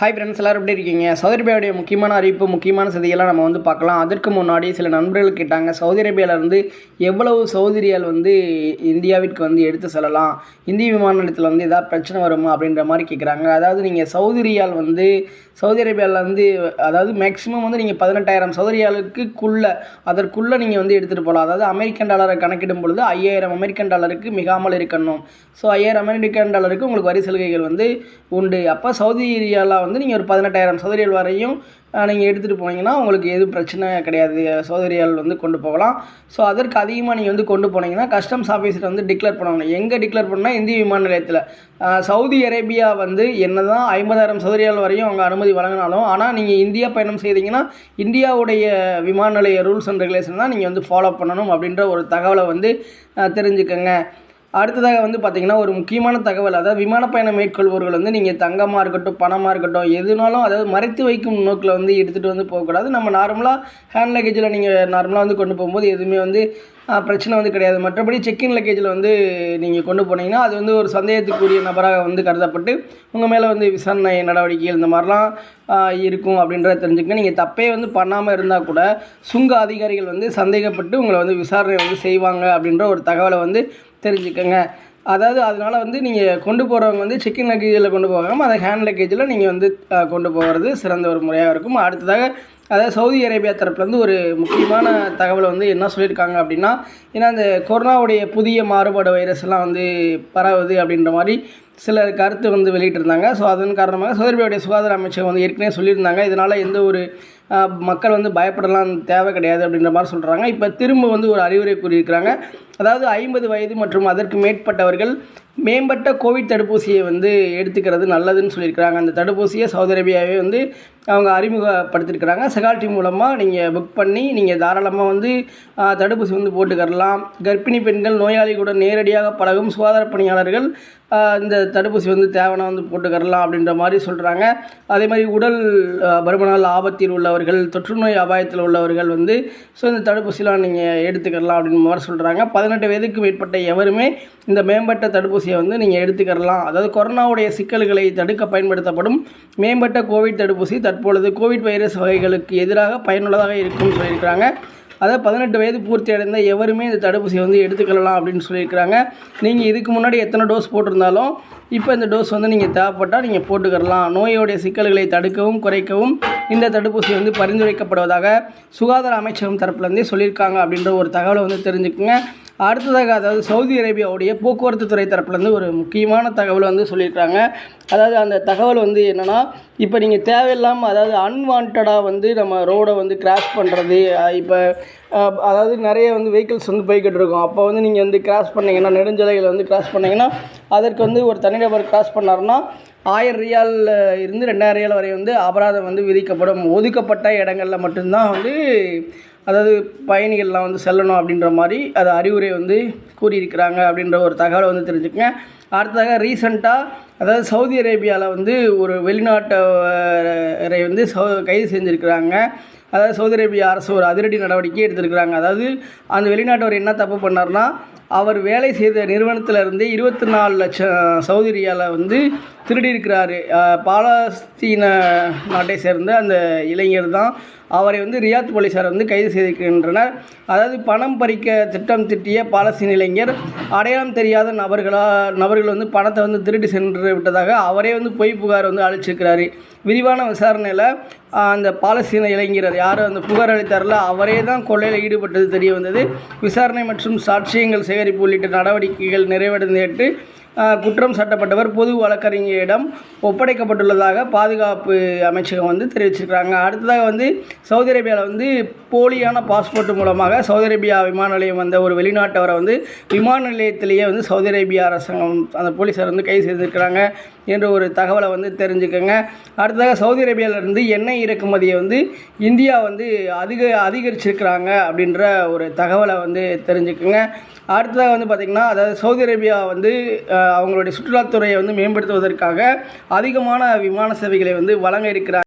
Hi friends எல்லோரும் எப்படி இருக்கீங்க? சவுதி அரேபியாவுடைய முக்கியமான அறிவிப்பு முக்கியமான செய்திகளாக நம்ம வந்து பார்க்கலாம். அதற்கு முன்னாடி சில நண்பர்கள் கேட்டாங்க சவுதி அரேபியாவிலேருந்து எவ்வளவு சவுதி வந்து இந்தியாவிற்கு வந்து எடுத்து செல்லலாம்? இந்திய விமான நிலையத்தில் வந்து எதாவது பிரச்சனை வருமா? அப்படின்ற மாதிரி கேட்குறாங்க அதாவது நீங்கள் சவுதிரியால் வந்து சவுதி அரேபியாவில் வந்து அதாவது மேக்ஸிமம் வந்து நீங்கள் பதினெட்டாயிரம் சவுதிரியாலுக்குள்ளே அதற்குள்ளே நீங்கள் வந்து எடுத்துகிட்டு போகலாம் அதாவது அமெரிக்கன் டாலரை கணக்கிடும் பொழுது ஐயாயிரம் அமெரிக்கன் டாலருக்கு மிகாமல் இருக்கணும். ஸோ ஐயாயிரம் அமெரிக்கன் டாலருக்கு உங்களுக்கு வரி சலுகைகள் வந்து உண்டு. அப்போ சவுதி ஏரியாவில் வந்து நீங்கள் ஒரு பதினெட்டாயிரம் சதுரியல் வரையும் நீங்கள் எடுத்துகிட்டு போனீங்கன்னா உங்களுக்கு எதுவும் பிரச்சனை கிடையாது. சோதரியால் வந்து கொண்டு போகலாம். ஸோ அதற்கு அதிகமாக நீங்கள் வந்து கொண்டு போனீங்கன்னா கஸ்டம்ஸ் ஆஃபீஸர் வந்து டிக்ளேர் பண்ணணும் எங்கே டிக்ளேர் பண்ணால் இந்திய விமான நிலையத்தில். சவுதி அரேபியா வந்து என்ன தான் ஐம்பதாயிரம் சதுரியால் வரையும் அவங்க அனுமதி வழங்கினாலும் ஆனால் நீங்கள் இந்தியா பயணம் செய்தீங்கன்னா இந்தியாவுடைய விமான நிலைய ரூல்ஸ் அண்ட் ரெகுலேஷன் தான் நீங்கள் வந்து ஃபாலோ பண்ணணும் அப்படின்ற ஒரு தகவலை வந்து தெரிஞ்சுக்கோங்க. அடுத்ததாக வந்து பார்த்திங்கன்னா ஒரு முக்கியமான தகவல் அதாவது விமான பயணம் மேற்கொள்பவர்கள் வந்து நீங்கள் தங்கமாக இருக்கட்டும் பணமாக இருக்கட்டும் எதுனாலும் அதாவது மறைத்து வைக்கும் நோக்கில் வந்து எடுத்துகிட்டு வந்து போகக்கூடாது. நம்ம நார்மலாக ஹேண்ட் லக்கேஜில் நீங்கள் நார்மலாக வந்து கொண்டு போகும்போது எதுவுமே வந்து பிரச்சனை வந்து கிடையாது. மற்றபடி செக்இன் லக்கேஜில் வந்து நீங்கள் கொண்டு போனீங்கன்னா அது வந்து ஒரு சந்தேகத்துக்குரிய நபராக வந்து கருதப்பட்டு உங்கள் மேலே வந்து விசாரணை நடவடிக்கைகள் இந்த மாதிரிலாம் இருக்கும் அப்படின்றத தெரிஞ்சுக்கங்க. நீங்கள் தப்பே வந்து பண்ணாமல் இருந்தால் கூட சுங்க அதிகாரிகள் வந்து சந்தேகப்பட்டு உங்களை வந்து விசாரணை வந்து செய்வாங்க அப்படின்ற ஒரு தகவலை வந்து தெரிஞ்சுக்கோங்க. அதாவது அதனால் வந்து நீங்கள் கொண்டு போகிறவங்க வந்து செக்கின் லக்கேஜில் கொண்டு போகாமல் அதை ஹேண்ட் லக்கேஜில் நீங்கள் வந்து கொண்டு போகிறது சிறந்த ஒரு முறையாக இருக்கும். அடுத்ததாக அதாவது சவுதி அரேபியா தரப்புலேருந்து ஒரு முக்கியமான தகவலை வந்து என்ன சொல்லியிருக்காங்க அப்படின்னா ஏன்னா அந்த கொரோனாவுடைய புதிய மாறுபாடு வைரஸ்லாம் வந்து பரவுது அப்படின்ற மாதிரி சிலர் கருத்து வந்து வெளியிட்டிருந்தாங்க. ஸோ அதன் காரணமாக சவுதி சுகாதார அமைச்சர் வந்து ஏற்கனவே சொல்லியிருந்தாங்க. இதனால் எந்த ஒரு மக்கள் வந்து பயப்படலாம் தேவை கிடையாது அப்படின்ற மாதிரி சொல்கிறாங்க இப்போ திரும்ப வந்து ஒரு அறிவுரை கூறியிருக்கிறாங்க. அதாவது ஐம்பது வயது மற்றும் அதற்கு மேற்பட்டவர்கள் மேம்பட்ட கோவிட் தடுப்பூசியை வந்து எடுத்துக்கிறது நல்லதுன்னு சொல்லியிருக்கிறாங்க. அந்த தடுப்பூசியை சவுதி அரேபியாவே வந்து அவங்க அறிமுகப்படுத்தியிருக்கிறாங்க. செகால்டி மூலமாக நீங்கள் புக் பண்ணி நீங்கள் தாராளமாக வந்து தடுப்பூசி வந்து போட்டுக்கரலாம். கர்ப்பிணி பெண்கள் நோயாளிகளுடன் நேரடியாக பழகும் சுகாதார பணியாளர்கள் இந்த தடுப்பூசி வந்து தேவைன்னா வந்து போட்டுக்கரலாம் அப்படின்ற மாதிரி சொல்கிறாங்க அதே மாதிரி உடல் பருமனால் ஆபத்தில் உள்ளவர்கள் தொற்றுநோய் அபாயத்தில் உள்ளவர்கள் வந்து ஸோ இந்த தடுப்பூசிலாம் நீங்கள் எடுத்துக்கரலாம் அப்படின்ற மாதிரி சொல்கிறாங்க பதினெட்டு வயதுக்கு மேற்பட்ட எவருமே இந்த மேம்பட்ட தடுப்பூசியை வந்து நீங்கள் எடுத்துக்கிறலாம் அதாவது கொரோனாவுடைய சிக்கல்களை தடுக்க பயன்படுத்தப்படும் மேம்பட்ட கோவிட் தடுப்பூசி தற்பொழுது கோவிட் வைரஸ் வகைகளுக்கு எதிராக பயனுள்ளதாக இருக்கும்னு சொல்லியிருக்கிறாங்க. அதாவது பதினெட்டு வயது பூர்த்தி அடைந்த எவருமே இந்த தடுப்பூசியை வந்து எடுத்துக்கலாம் அப்படின்னு சொல்லியிருக்கிறாங்க. நீங்கள் இதுக்கு முன்னாடி எத்தனை டோஸ் போட்டிருந்தாலும் இப்போ இந்த டோஸ் வந்து நீங்கள் தேவைப்பட்டால் நீங்கள் போட்டுக்கிறலாம். நோயோடைய சிக்கல்களை தடுக்கவும் குறைக்கவும் இந்த தடுப்பூசி வந்து பரிந்துரைக்கப்படுவதாக சுகாதார அமைச்சகம் தரப்புலேருந்தே சொல்லியிருக்காங்க அப்படின்ற ஒரு தகவலை வந்து தெரிஞ்சுக்குங்க. அடுத்ததாக அதாவது சவுதி அரேபியாவுடைய போக்குவரத்து துறை தரப்புலேருந்து ஒரு முக்கியமான தகவல் வந்து சொல்லியிருக்காங்க அதாவது அந்த தகவல் வந்து என்னென்னா இப்போ நீங்கள் தேவையில்லாமல் அதாவது அன்வான்டாக வந்து நம்ம ரோடை வந்து கிராஸ் பண்ணுறது இப்போ அதாவது நிறைய வந்து வெஹிக்கிள்ஸ் வந்து போய்கிட்டு இருக்கும். அப்போ வந்து நீங்கள் வந்து கிராஸ் பண்ணிங்கன்னா நெடுஞ்சாலைகளை வந்து கிராஸ் பண்ணிங்கன்னா அதற்கு வந்து ஒரு தனிநபர் கிராஸ் பண்ணாருன்னா ஆயிரம் ரியால் இருந்து ரெண்டாயிரம் ரியால் வரை வந்து அபராதம் வந்து விதிக்கப்படும். ஒதுக்கப்பட்ட இடங்களில் மட்டும்தான் வந்து அதாவது பயணிகள்லாம் வந்து செல்லணும் அப்படின்ற மாதிரி அது அறிவுரை வந்து கூறியிருக்கிறாங்க அப்படின்ற ஒரு தகவலை வந்து தெரிஞ்சுக்கங்க. அடுத்ததாக ரீசண்டாக அதாவது சவுதி அரேபியாவில் வந்து ஒரு வெளிநாட்டவரை வந்து சௌ கைது செஞ்சுருக்கிறாங்க. அதாவது சவுதி அரேபியா அரசு ஒரு அதிரடி நடவடிக்கை எடுத்திருக்கிறாங்க. அதாவது அந்த வெளிநாட்டவர் என்ன தப்பு பண்ணார்னா அவர் வேலை செய்த நிறுவனத்திலிருந்து இருபத்தி நாலு லட்சம் சவுதி அரியாவில் வந்து திருடியிருக்கிறாரு. பாலஸ்தீன நாட்டை சேர்ந்த அந்த இளைஞர் தான் அவரை வந்து ரியாத் போலீசார் வந்து கைது செய்திருக்கின்றனர். அதாவது பணம் பறிக்க திட்டம் திட்டிய பாலஸ்தீன இளைஞர் அடையாளம் தெரியாத நபர்களா நபர்கள் வந்து பணத்தை வந்து திருடி சென்று விட்டதாக அவரே வந்து பொய் புகார் வந்து அளிச்சிருக்கிறாரு. விரிவான விசாரணையில் அந்த பாலஸ்தீன இளைஞர் யார் அந்த புகார் அளித்தார்ல அவரே தான் கொள்ளையில் ஈடுபட்டது தெரிய வந்தது. விசாரணை மற்றும் சாட்சியங்கள் சேகரிப்பு உள்ளிட்ட நடவடிக்கைகள் நிறைவடைந்துவிட்டு குற்றம் சாட்டப்பட்டவர் பொது வழக்கறிஞரிடம் ஒப்படைக்கப்பட்டுள்ளதாக பாதுகாப்பு அமைச்சகம் வந்து தெரிவிச்சிருக்கிறாங்க. அடுத்ததாக வந்து சவுதி அரேபியாவில் வந்து போலியான பாஸ்போர்ட் மூலமாக சவுதி அரேபியா விமான நிலையம் வந்த ஒரு வெளிநாட்டவரை வந்து விமான நிலையத்திலேயே வந்து சவுதி அரேபியா அரசாங்கம் அந்த போலீஸார் வந்து கைது செய்திருக்கிறாங்க என்ற ஒரு தகவலை வந்து தெரிஞ்சுக்கோங்க. அடுத்ததாக சவுதி அரேபியாவிலேருந்து எண்ணெய் இறக்குமதியை வந்து இந்தியா வந்து அதிக அதிகரிச்சிருக்கிறாங்க அப்படின்ற ஒரு தகவலை வந்து தெரிஞ்சுக்கோங்க. அடுத்ததாக வந்து பார்த்திங்கன்னா அதாவது சவுதி அரேபியா வந்து அவங்களுடைய சுற்றுலாத்துறையை வந்து மேம்படுத்துவதற்காக அதிகமான விமான சேவைகளை வந்து வழங்க இருக்கிறாங்க.